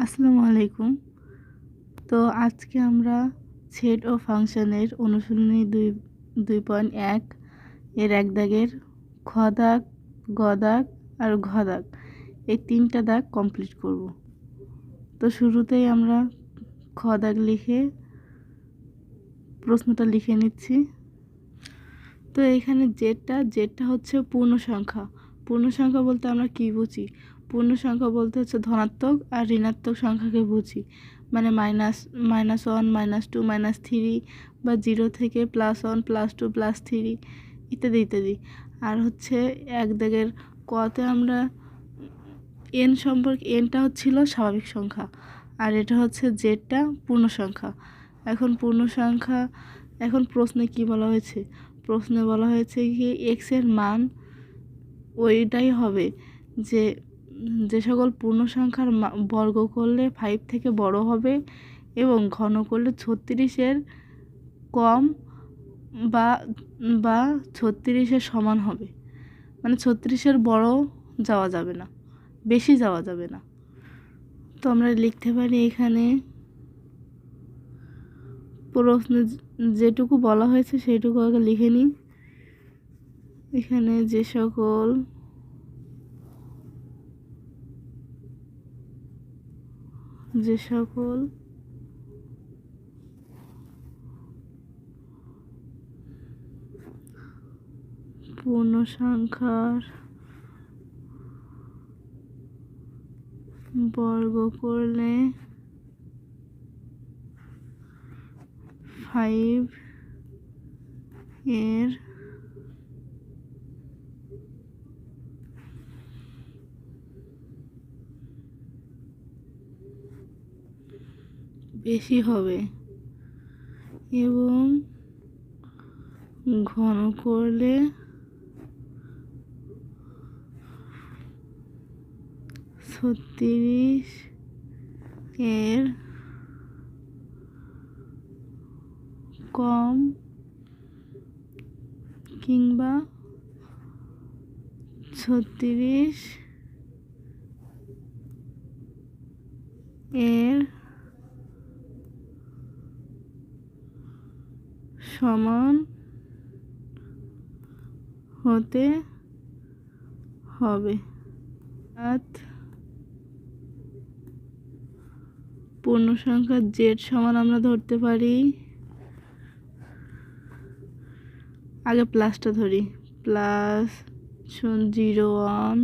আসসালামু আলাইকুম। তো আজকে আমরা সেট ও ফাংশনের অনুশীলনী দুই দুই পয়েন্ট এক, এর এক দাগের খ দাগ, গ দাগ আর ঘ দাগ, এই তিনটা দাগ কমপ্লিট করব। তো শুরুতেই আমরা খ দাগ লিখে প্রশ্নটা লিখে নিচ্ছি। তো এখানে জেডটা জেডটা হচ্ছে পূর্ণ সংখ্যা পূর্ণ সংখ্যা বলতে আমরা কী বুঝি? পূর্ণ সংখ্যা বলতে হচ্ছে ধনাত্মক আর ঋণাত্মক সংখ্যাকে বুঝি। মানে minus minus one minus two minus three বা জিরো থেকে plus one plus two plus three ইত্যাদি ইত্যাদি। আর হচ্ছে এক দাগের কতে আমরা এন সম্পর্কে এনটা হচ্ছিল স্বাভাবিক সংখ্যা আর এটা হচ্ছে জেডটা পূর্ণ সংখ্যা। এখন পূর্ণ সংখ্যা, এখন প্রশ্নে কি বলা হয়েছে? প্রশ্নে বলা হয়েছে কি এক্সের মান ওইটাই হবে যে যে সকল পূর্ণ সংখ্যার বর্গ করলে ফাইভ থেকে বড় হবে এবং ঘন করলে ছত্রিশের কম বা বা ছত্রিশের সমান হবে। মানে ছত্রিশের বড় যাওয়া যাবে না, বেশি যাওয়া যাবে না। তো আমরা লিখতে পারি এখানে প্রশ্ন যেটুকু বলা হয়েছে সেটুকু আগে লিখে নিই। এখানে যে সকল যে সকল পূর্ণ সংখ্যার বর্গ করলে ফাইভ এর বেশি হবে। এবং ঘন করলে ছত্রিশ এর কম কিংবা ছত্রিশ এর সমান হতে হবে। পূর্ণ সংখ্যা জেড সমান আমরা ধরতে পারি। আগে প্লাসটা ধরি। Plus zero one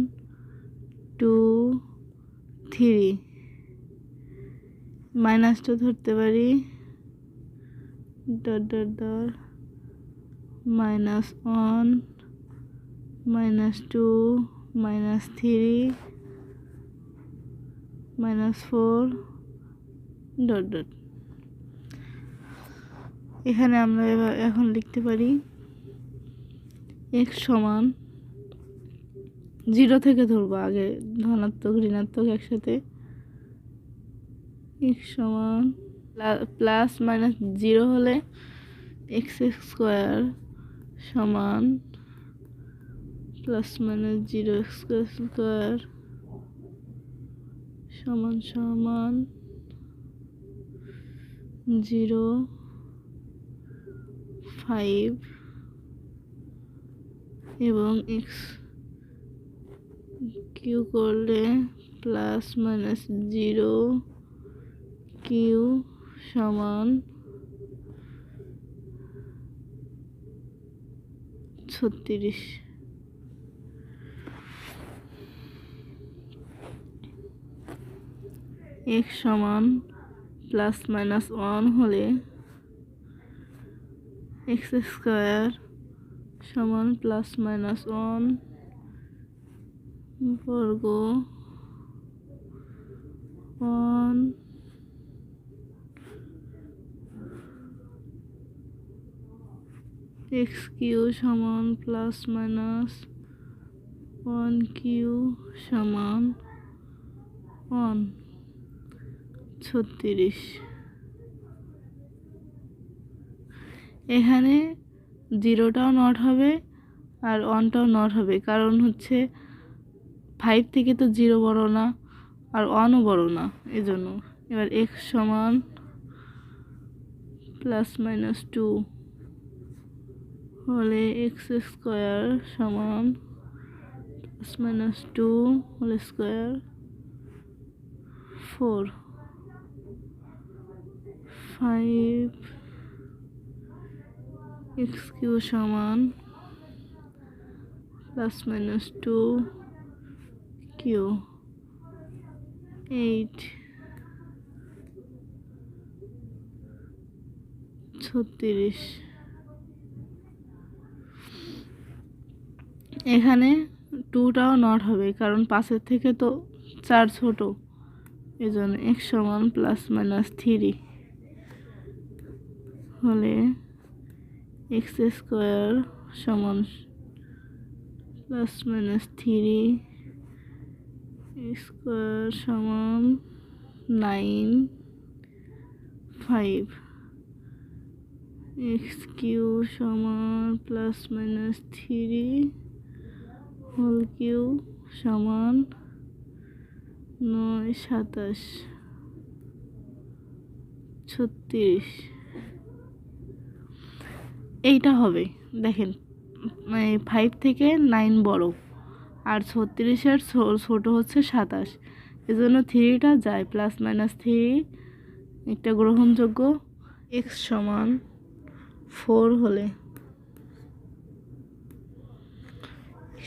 two three মাইনাসটা ধরতে পারি। Dot dot dot minus one minus two minus three minus four dot dot এখানে আমরা এবার এখন লিখতে পারি এক্স সমান জিরো থেকে ধরবো আগে ধনাত্মক, ঋণাত্মক একসাথে। এক্স সমান প্লাস মাইনাস জিরো হলে এক্স স্কোয়ার সমান plus minus zero X square সমান সমান জিরো ফাইভ এবং এক্স কিউ করলে প্লাস মাইনাস জিরো কিউ সমান ছত্রিশ। এক্স সমান প্লাস মাইনাস ওয়ান হলে এক্স স্কোয়ার সমান প্লাস মাইনাস ওয়ান বর্গ ওয়ান এক্স কিউ সমান প্লাস মাইনাস ওয়ান কিউ সমান ওয়ান ছত্রিশ। এখানে জিরোটাও নট হবে আর ওয়ানটাও নট হবে। কারণ হচ্ছে ফাইভ থেকে তো জিরো বড় না আর ওয়ানও বড় না। এই জন্য এবার এক্স সমান প্লাস মাইনাস টু হলে এক্স স্কোয়ার সমান plus minus two whole square four five X Q সমান plus minus two Q eight ছত্রিশ। এখানে টুটাও নট হবে, কারণ পাশের থেকে তো চার ছোট। এই জন্য এক সমান প্লাস মাইনাস থ্রি হলে এক্স স্কোয়ার সমান প্লাস মাইনাস থ্রি স্কোয়ার সমান নাইন ফাইভ এক্স কিউ সমান plus minus three whole Q সমান নয় সাতাশ। ছত্রিশ। এইটা হবে। দেখেন ফাইভ থেকে নাইন বড়। আর ছত্রিশের ছোট হচ্ছে সাতাশ। এজন্য থ্রিটা যায় প্লাস মাইনাস থ্রি একটা গ্রহণযোগ্য। এক্স সমান ফোর হলে।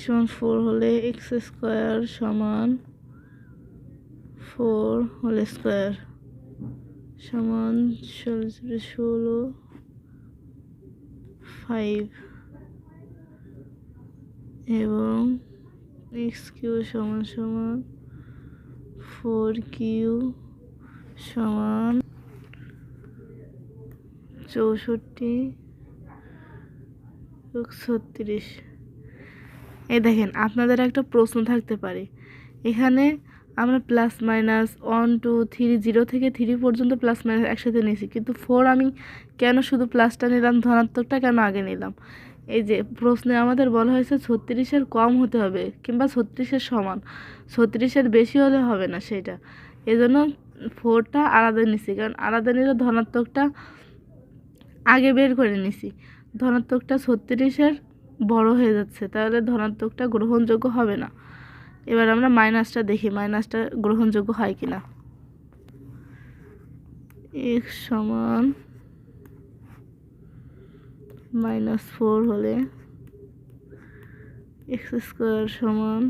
সমান ফোর হলে এক্স স্কোয়ার সমান ফোর হোল স্কোয়ার সমান ষোলো ফাইভ এবং এক্স কিউ সমান সমান ফোর কিউ সমান চৌষট্টি ছত্রিশ এই দেখেন, আপনাদের একটা প্রশ্ন থাকতে পারে। এখানে আমরা plus minus one two three zero থেকে থ্রি পর্যন্ত প্লাস মাইনাস একসাথে নিয়েছি। কিন্তু ফোর আমি কেন শুধু প্লাসটা নিলাম, ধনাত্মকটা কেন আগে নিলাম? এই যে প্রশ্নে আমাদের বলা হয়েছে ছত্রিশের কম হতে হবে কিংবা ছত্রিশের সমান। ছত্রিশের বেশি হলে হবে না সেটা। এই জন্য ফোরটা আলাদা নিছি, কারণ আলাদা নিলে ধনাত্মকটা আগে বের করে নিছি। ধনাত্মকটা ছত্রিশের বড় হয়ে যাচ্ছে, তাহলে ধনাত্মকটা গ্রহণযোগ্য হবে না। এবার আমরা মাইনাসটা দেখি, মাইনাসটা গ্রহণযোগ্য হয় কি না এক্স সমান মাইনাস ফোর হলে এক্স স্কোয়ার সমান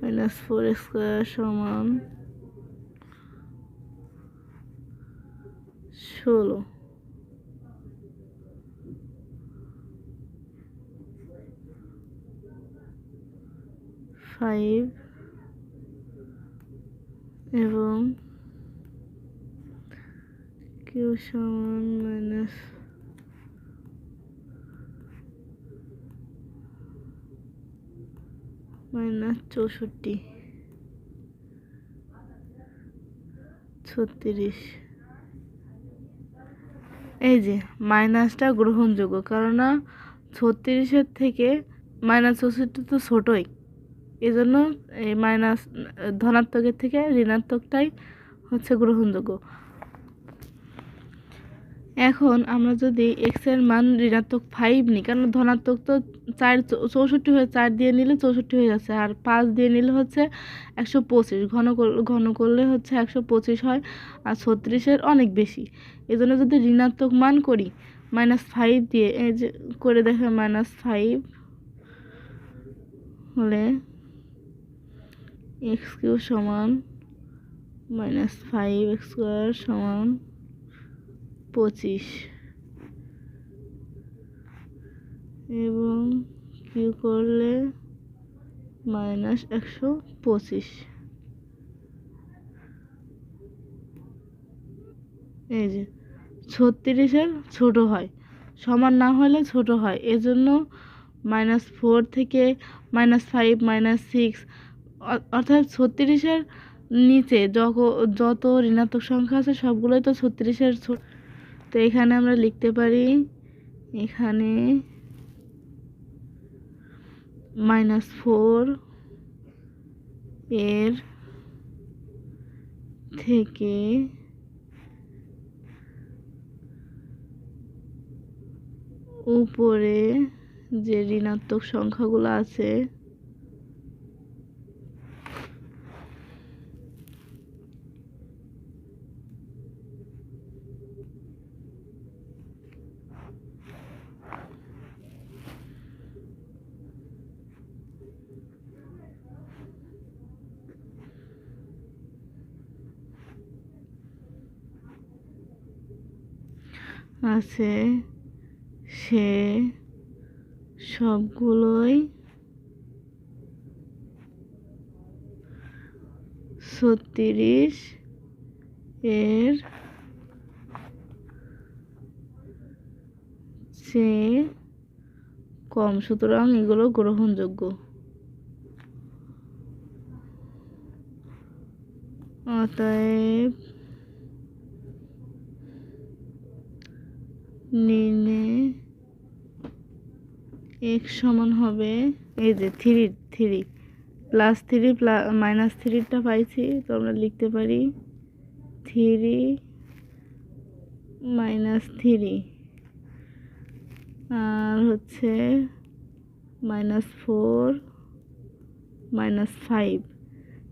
মাইনাস ফোর স্কোয়ার সমান ষোলো। ফাইভ এবং কিউ সমান মাইনাস মাইনাস চৌষট্টি, ছত্রিশ। এই যে মাইনাসটা গ্রহণযোগ্য, কেননা ছত্রিশের থেকে মাইনাস চৌষট্টি তো ছোটোই। এই জন্য এই মাইনাস, ধনাত্মকের থেকে ঋণাত্মকটাই হচ্ছে গ্রহণযোগ্য। এখন আমরা যদি এক্সের মান ঋণাত্মক ফাইভ নিই, কারণ ধনাত্মক তো চার চৌষট্টি হয়ে চার দিয়ে নিলে চৌষট্টি হয়ে যাচ্ছে, আর পাঁচ দিয়ে নিলে হচ্ছে একশো পঁচিশ, ঘন ঘন করলে হচ্ছে একশো পঁচিশ হয়, আর ছত্রিশের অনেক বেশি। এই জন্য যদি ঋণাত্মক মান করি, মাইনাস ফাইভ দিয়ে, এই যে, করে দেখে মাইনাস ফাইভ হলে এক্স কিউ সমান মাইনাস ফাইভ এক্স স্কোয়ার সমান পঁচিশ। এবং কিউ করলে মাইনাস একশো পঁচিশ। এই যে, ছত্রিশের ছোট হয়, সমান না হলে ছোট হয়। এজন্য মাইনাস ফোর থেকে মাইনাস ফাইভ, মাইনাস সিক্স অর্থাৎ ছত্রিশের নিচে যত ঋণাত্মক সংখ্যা আছে সবগুলোই তো ছত্রিশের তো এখানে আমরা লিখতে পারি এখানে মাইনাস ফোর এর থেকে উপরে যে ঋণাত্মক সংখ্যাগুলো আছে আছে। সে সবগুলোই ছত্রিশ এর চেয়ে কম। সুতরাং এগুলো গ্রহণযোগ্য। অতএব নির্ণয় এক্স সমান হবে, এই যে three three plus three plus minus থ্রিটা পাইছি, তো আমরা লিখতে পারি থ্রি মাইনাস থ্রি আর হচ্ছে মাইনাস ফোর মাইনাস ফাইভ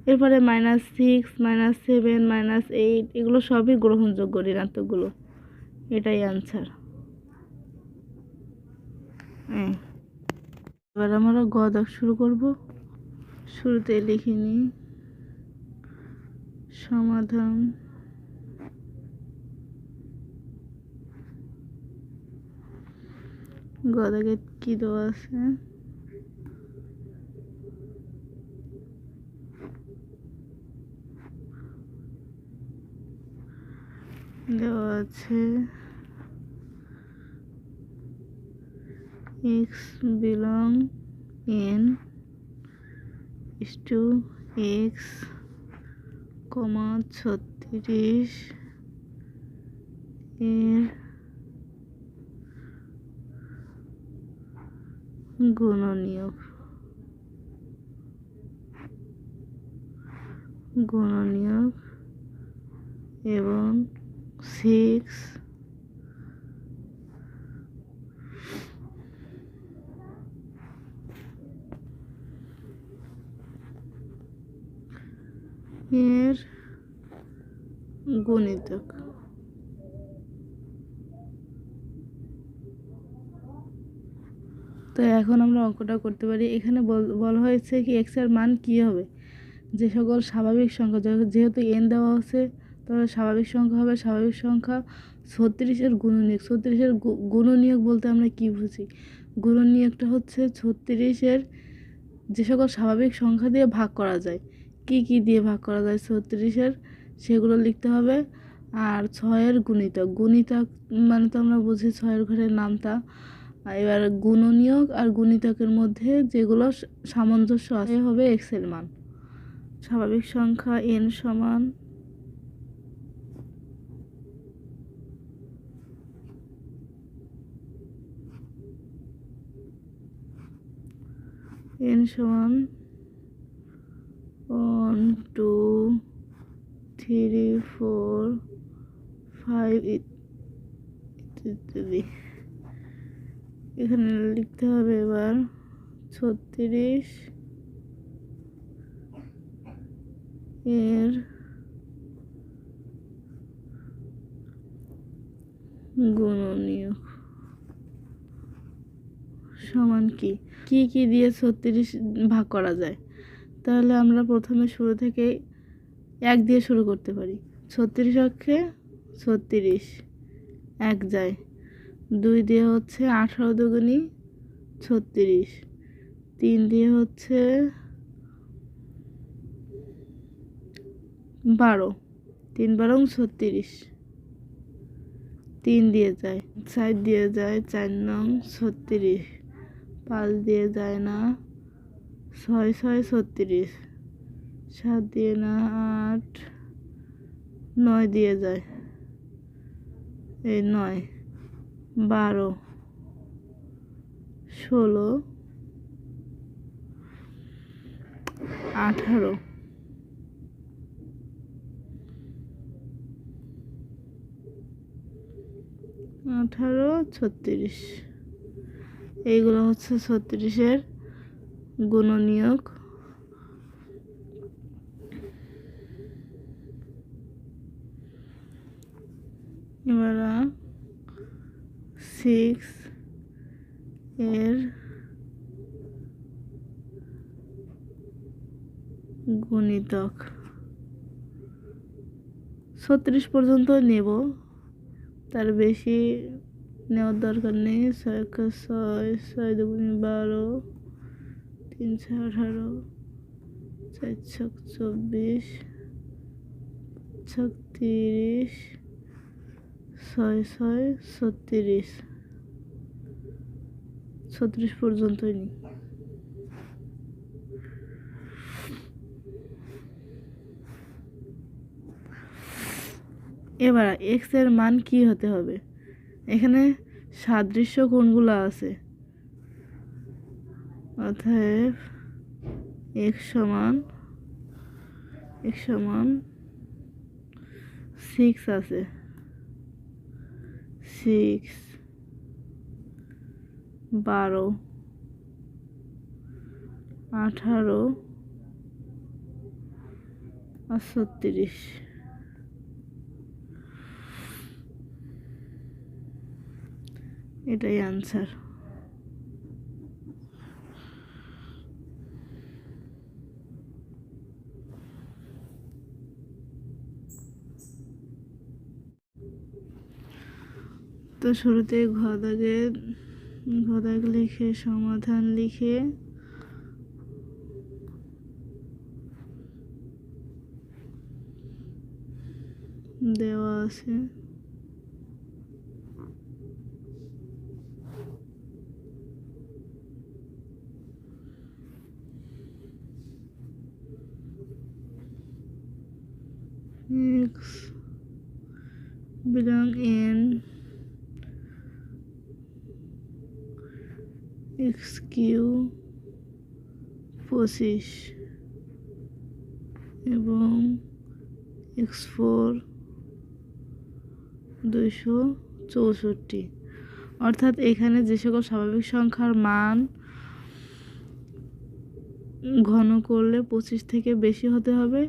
এরপরে minus six minus seven minus eight এগুলো সবই গ্রহণযোগ্য ঋণাত্মকগুলো, এটাই আনসার হ্যাঁ এবার আমরা গ দাগ শুরু করব। শুরুতে লিখে নিই। সমাধান। গ দাগে কী দেওয়া আছে? দেওয়া আছে x belong in is to x কমা ছত্রিশ এর গুণনীয়ক। গুণনীয়ক এবং সিক্স এর গণিতক। তো এখন আমরা অঙ্কটা করতে পারি। এখানে বলা হয়েছে কি এক্সের মান কী হবে? যে সকল স্বাভাবিক সংখ্যা যেহেতু এন দেওয়া আছে, তাহলে স্বাভাবিক সংখ্যা হবে, স্বাভাবিক সংখ্যা ছত্রিশের গুণনীয়ক। ছত্রিশের গুণনীয়ক বলতে আমরা কি বুঝি? গুণনীয়কটা হচ্ছে ছত্রিশের যে সকল স্বাভাবিক সংখ্যা দিয়ে ভাগ করা যায়। কি কি দিয়ে ভাগ করা যায়? ছত্রিশের সেগুলো লিখতে হবে। আর ছয়ের গুণিতক গুণিতক মানে তো আমরা বুঝি ছয়ের ঘরের নামটা। এবার গুণনীয়ক আর গুণিতকের মধ্যে যেগুলো সামঞ্জস্য আছে হবে এক্সের মান। স্বাভাবিক সংখ্যা এন সমান এন সমান one two three four five ইত্যাদি এখানে লিখতে হবে এবার ছত্রিশ। এর গুণনীয় সমান কি? কি কি দিয়ে ছত্রিশ ভাগ করা যায়? তাহলে আমরা প্রথমে শুরু থেকে এক দিয়ে শুরু করতে পারি। ছত্রিশ অক্ষে ছত্রিশ, এক যায়। দুই দিয়ে হচ্ছে আঠারো দুগুনি ছত্রিশ, তিন দিয়ে হচ্ছে বারো, তিন বারো ছত্রিশ, তিন দিয়ে যায়। চার দিয়ে যায় চার নং ছত্রিশ, পাঁচ দিয়ে যায় না ছয় ছয় ছত্রিশ। সাত দিয়ে না আট, নয় দিয়ে যায়। এই নয়। বারো। ষোলো। আঠারো। আঠারো, ছত্রিশ। এইগুলো হচ্ছে ছত্রিশের গুণনীয়ক। এবার সিক্স এর গুণিতক। ছত্রিশ পর্যন্ত নেব। তার বেশি নেওয়ার দরকার নেই। ছয় ছয় ছয় দুগুণে বারো। তিন ছয় আঠারো চার ছক চব্বিশ ছক তিরিশ ছয় ছয় ছত্রিশ। ছত্রিশ পর্যন্তই নিই। এবার এক্সের মান কি হতে হবে? এখানে সাদৃশ্য কোনগুলো আছে? অতএব এক সমান এক সমান সিক্স আছে। সিক্স বারো আঠারো আর ছত্রিশ। এটাই আনসার তো শুরুতে ঘদাগে ঘদাগ লিখে সমাধান লিখে। দেওয়া আছে। X belong in x Q পঁচিশ এবং এক্স ফোর দুইশো চৌষট্টি। অর্থাৎ এখানে যে সকল স্বাভাবিক সংখ্যার মান ঘন করলে পঁচিশ থেকে বেশি হতে হবে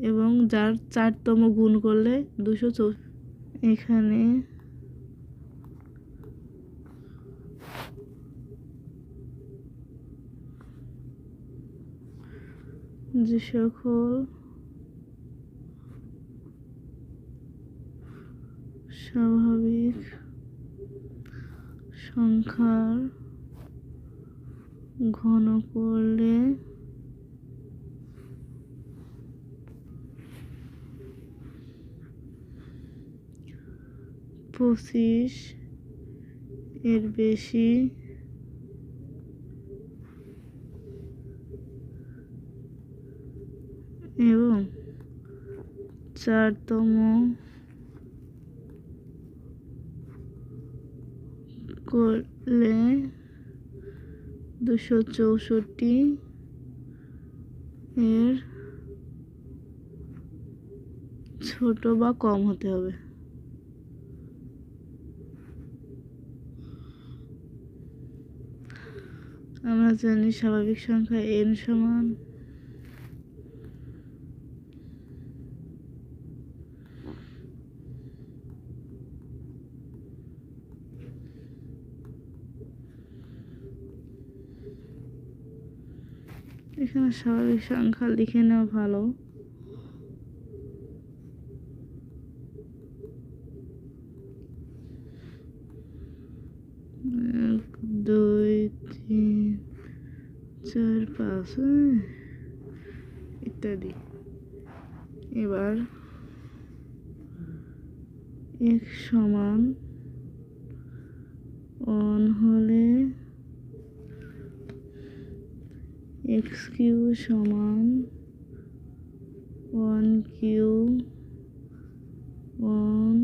এবং যার চারতম গুণ করলে দুশো এখানে যে সকল স্বাভাবিক সংখ্যার ঘন করলে পঁচিশ এর বেশি এবং চারতম করলে দুশো চৌষট্টি এর ছোট বা কম হতে হবে। আমরা জানি স্বাভাবিক সংখ্যা এন সমান এখানে স্বাভাবিক সংখ্যা লিখে নেওয়া ভালো। এক দুই তিন চার পাঁচ হ্যাঁ, ইত্যাদি। এবার এক সমান অন হলে এক্স কিউ সমান ওয়ান কিউ ওয়ান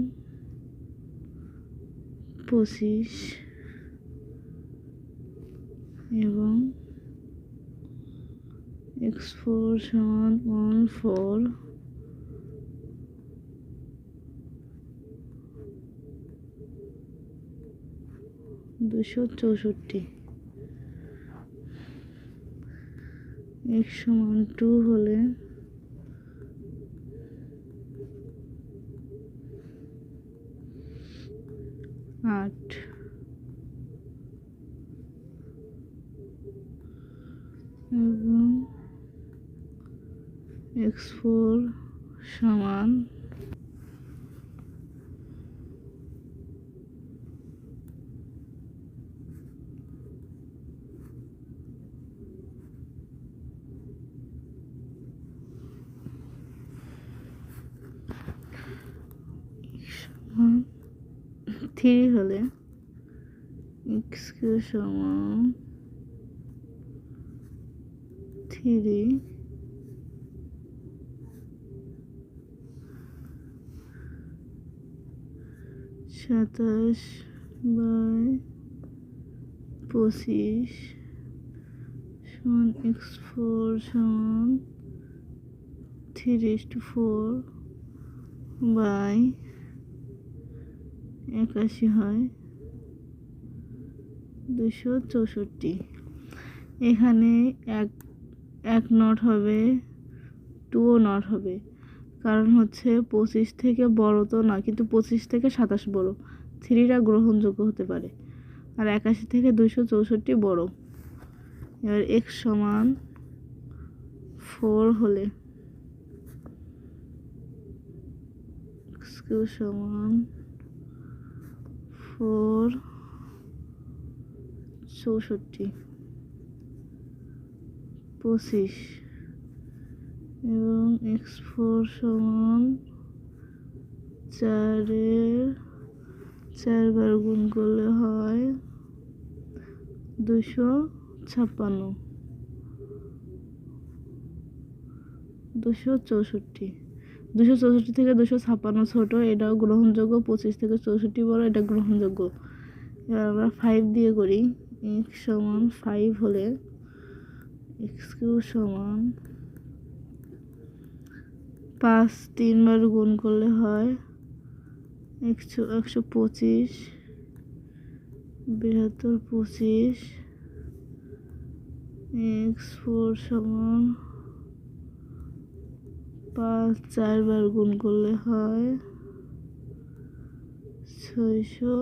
পঁচিশ এবং এক্স ফোর সমান ওয়ান ফোর দুশো চৌষট্টি। এক সমান টু হলে আট। এবং এক্স ফোর সমান থ্রি হলে এক্স কিউ সমান থ্রি সাতাশ বাই পঁচিশ সমান এক্স ফোর সমান থ্রি টু ফোর বাই একাশি হয় দুশো চৌষট্টি। এখানে এক এক নট হবে টুও নট হবে। কারণ হচ্ছে পঁচিশ থেকে বড় তো না কিন্তু পঁচিশ থেকে সাতাশ বড়। থ্রিটা গ্রহণযোগ্য হতে পারে। আর একাশি থেকে দুশো চৌষট্টি বড়। এবার এক্স সমান ফোর হলে সমান ফোর চৌষট্টি, পঁচিশ এবং এক্স ফোর সমান চারের, চারবার গুণ করলে হয় দুশো ছাপ্পান্ন দুশো চৌষট্টি। দুশো চৌষট্টি থেকে দুশো ছাপ্পান্ন ছোটো, এটাও গ্রহণযোগ্য। পঁচিশ থেকে চৌষট্টি বড়, এটা গ্রহণযোগ্য। এবার আমরা ফাইভ দিয়ে করি। এক্স সমান ফাইভ হলে এক্স কিউ সমান পাঁচ তিনবার গুণ করলে হয় একশো একশো পঁচিশ বৃহত্তর পঁচিশ এক্স ফোর সমান পাঁচ, চারবার গুণ করলে হয় ছয়শো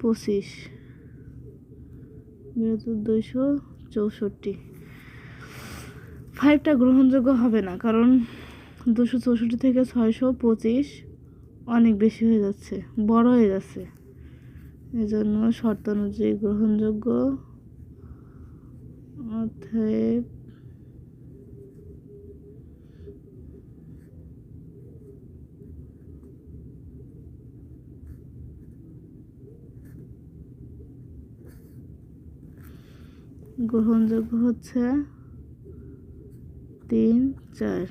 পঁচিশ। বৃহত্তর দুইশো চৌষট্টি। ফাইভটা গ্রহণযোগ্য হবে না, কারণ দুশো চৌষট্টি থেকে ছয়শো পঁচিশ অনেক বেশি হয়ে যাচ্ছে, বড় হয়ে যাচ্ছে। এই জন্য শর্ত অনুযায়ী গ্রহণযোগ্য অতএব গ্রহণযোগ্য হচ্ছে তিন চার।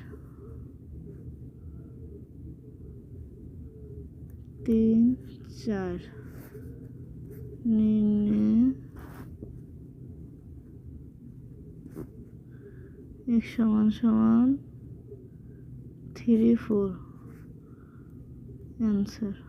তিন চার। নিম্নে এক সমান সমান থ্রি ফোর অ্যান্সার